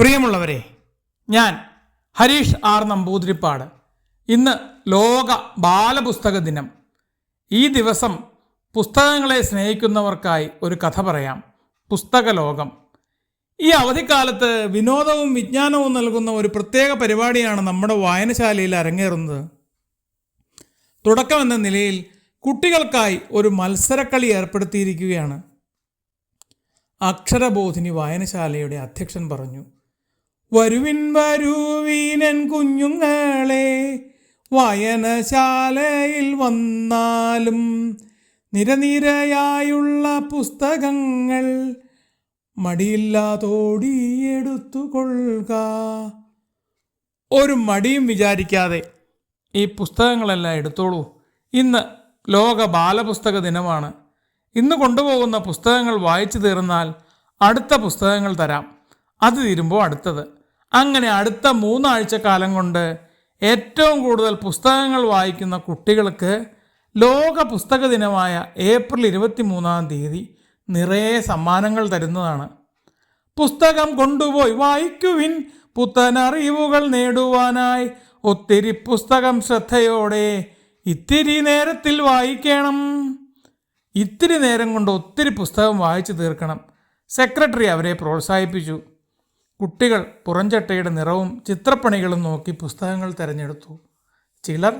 പ്രിയമുള്ളവരെ ഞാൻ ഹരീഷ് ആർ നമ്പൂതിരിപ്പാട്. ഇന്ന് ലോക ബാലപുസ്തക ദിനം. ഈ ദിവസം പുസ്തകങ്ങളെ സ്നേഹിക്കുന്നവർക്കായി ഒരു കഥ പറയാം. പുസ്തക ലോകം. ഈ അവധിക്കാലത്ത് വിനോദവും വിജ്ഞാനവും നൽകുന്ന ഒരു പ്രത്യേക പരിപാടിയാണ് നമ്മുടെ വായനശാലയിൽ അരങ്ങേറുന്നത്. തുടക്കമെന്ന നിലയിൽ കുട്ടികൾക്കായി ഒരു മത്സരക്കളി ഏർപ്പെടുത്തിയിരിക്കുകയാണ്. അക്ഷരബോധിനി വായനശാലയുടെ അധ്യക്ഷൻ പറഞ്ഞു. വരുവിൻ വരുവീനൻ കുഞ്ഞുങ്ങളെ വായനശാലയിൽ വന്നാലും നിരനിരയായുള്ള പുസ്തകങ്ങൾ മടിയില്ലാതോടി എടുത്തുകൊള്ളുക. ഒരു മടിയും വിചാരിക്കാതെ ഈ പുസ്തകങ്ങളെല്ലാം എടുത്തോളൂ. ഇന്ന് ലോക ബാലപുസ്തക ദിനമാണ്. ഇന്ന് കൊണ്ടുപോകുന്ന പുസ്തകങ്ങൾ വായിച്ചു തീർന്നാൽ അടുത്ത പുസ്തകങ്ങൾ തരാം. അത് തീരുമ്പോൾ അടുത്തത്. അങ്ങനെ അടുത്ത മൂന്നാഴ്ച കാലം കൊണ്ട് ഏറ്റവും കൂടുതൽ പുസ്തകങ്ങൾ വായിക്കുന്ന കുട്ടികൾക്ക് ലോക പുസ്തക ദിനമായ ഏപ്രിൽ ഇരുപത്തി മൂന്നാം തീയതി നിറയെ സമ്മാനങ്ങൾ തരുന്നതാണ്. പുസ്തകം കൊണ്ടുപോയി വായിക്കുവിൻ പുത്തനറിവുകൾ നേടുവാനായി ഒത്തിരി പുസ്തകം ശ്രദ്ധയോടെ ഇത്തിരി നേരത്തിൽ വായിക്കണം. ഇത്തിരി നേരം കൊണ്ട് ഒത്തിരി പുസ്തകം വായിച്ചു തീർക്കണം. സെക്രട്ടറി അവരെ പ്രോത്സാഹിപ്പിച്ചു. കുട്ടികൾ പുറഞ്ചട്ടയുടെ നിറവും ചിത്രപ്പണികളും നോക്കി പുസ്തകങ്ങൾ തിരഞ്ഞെടുത്തു. ചിലർ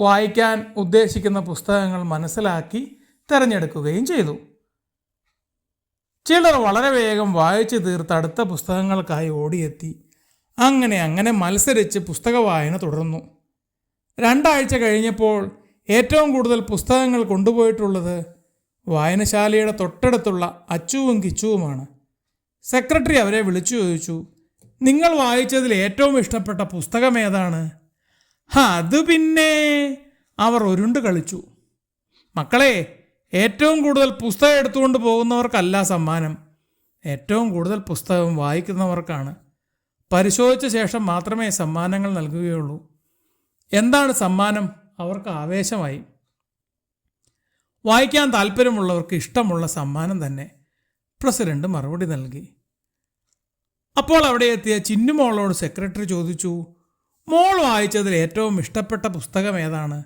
വായിക്കാൻ ഉദ്ദേശിക്കുന്ന പുസ്തകങ്ങൾ മനസ്സിലാക്കി തിരഞ്ഞെടുക്കുകയും ചെയ്തു. ചിലർ വളരെ വേഗം വായിച്ചു തീർത്ത് അടുത്ത പുസ്തകങ്ങൾക്കായി ഓടിയെത്തി. അങ്ങനെ അങ്ങനെ മത്സരിച്ച് പുസ്തക വായന തുടർന്നു. രണ്ടാഴ്ച കഴിഞ്ഞപ്പോൾ ഏറ്റവും കൂടുതൽ പുസ്തകങ്ങൾ കൊണ്ടുപോയിട്ടുള്ളത് വായനശാലയുടെ തൊട്ടടുത്തുള്ള അച്ചുവും കിച്ചുവുമാണ്. സെക്രട്ടറി അവരെ വിളിച്ചു ചോദിച്ചു നിങ്ങൾ വായിച്ചതിൽ ഏറ്റവും ഇഷ്ടപ്പെട്ട പുസ്തകം ഏതാണ്? അത് പിന്നെ അവർ ഒരുണ്ട് കളിച്ചു. മക്കളെ ഏറ്റവും കൂടുതൽ പുസ്തകം എടുത്തുകൊണ്ട് പോകുന്നവർക്കല്ല സമ്മാനം. ഏറ്റവും കൂടുതൽ പുസ്തകം വായിക്കുന്നവർക്കാണ്. പരിശോധിച്ച ശേഷം മാത്രമേ സമ്മാനങ്ങൾ നൽകുകയുള്ളൂ. എന്താണ് സമ്മാനം? അവർക്ക് ആവേശമായി. വായിക്കാൻ താല്പര്യമുള്ളവർക്ക് ഇഷ്ടമുള്ള സമ്മാനം തന്നെ. പ്രസിഡന്റ് മറുപടി നൽകി. അപ്പോൾ അവിടെ എത്തിയ ചിന്നുമോളോട് സെക്രട്ടറി ചോദിച്ചു മോൾ വായിച്ചതിൽ ഏറ്റവും ഇഷ്ടപ്പെട്ട പുസ്തകം ഏതാണ്?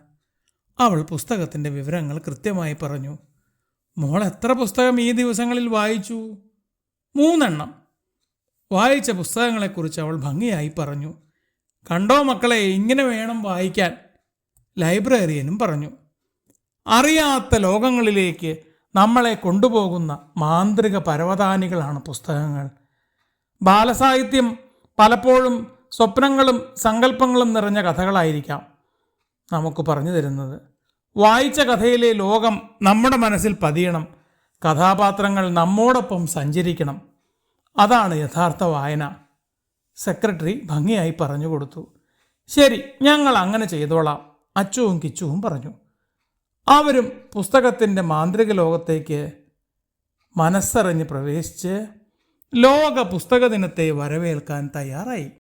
അവൾ പുസ്തകത്തിന്റെ വിവരങ്ങൾ കൃത്യമായി പറഞ്ഞു മോൾ എത്ര പുസ്തകം ഈ ദിവസങ്ങളിൽ വായിച്ചു? മൂന്നെണ്ണം. വായിച്ച പുസ്തകങ്ങളെക്കുറിച്ച് അവൾ ഭംഗിയായി പറഞ്ഞു കണ്ടോ മക്കളെ ഇങ്ങനെ വേണം വായിക്കാൻ. ലൈബ്രറിയനും പറഞ്ഞു അറിയാത്ത ലോകങ്ങളിലേക്ക് നമ്മളെ കൊണ്ടുപോകുന്ന മാന്ത്രിക പരവതാനികളാണ് പുസ്തകങ്ങൾ. ബാലസാഹിത്യം പലപ്പോഴും സ്വപ്നങ്ങളും സങ്കല്പങ്ങളും നിറഞ്ഞ കഥകളായിരിക്കാം നമുക്ക് പറഞ്ഞു തരുന്നത്. വായിച്ച കഥയിലെ ലോകം നമ്മുടെ മനസ്സിൽ പതിയണം. കഥാപാത്രങ്ങൾ നമ്മോടൊപ്പം സഞ്ചരിക്കണം. അതാണ് യഥാർത്ഥ വായന. സെക്രട്ടറി ഭംഗിയായി പറഞ്ഞു കൊടുത്തു. ശരി ഞങ്ങൾ അങ്ങനെ ചെയ്തോളാം. അച്ചുവും കിച്ചുവും പറഞ്ഞു. അവരും പുസ്തകത്തിന്റെ മാന്ത്രിക ലോകത്തേക്ക് മനസ്സറിഞ്ഞ് പ്രവേശിച്ച് ലോക പുസ്തക ദിനത്തെ വരവേൽക്കാൻ തയ്യാറായി.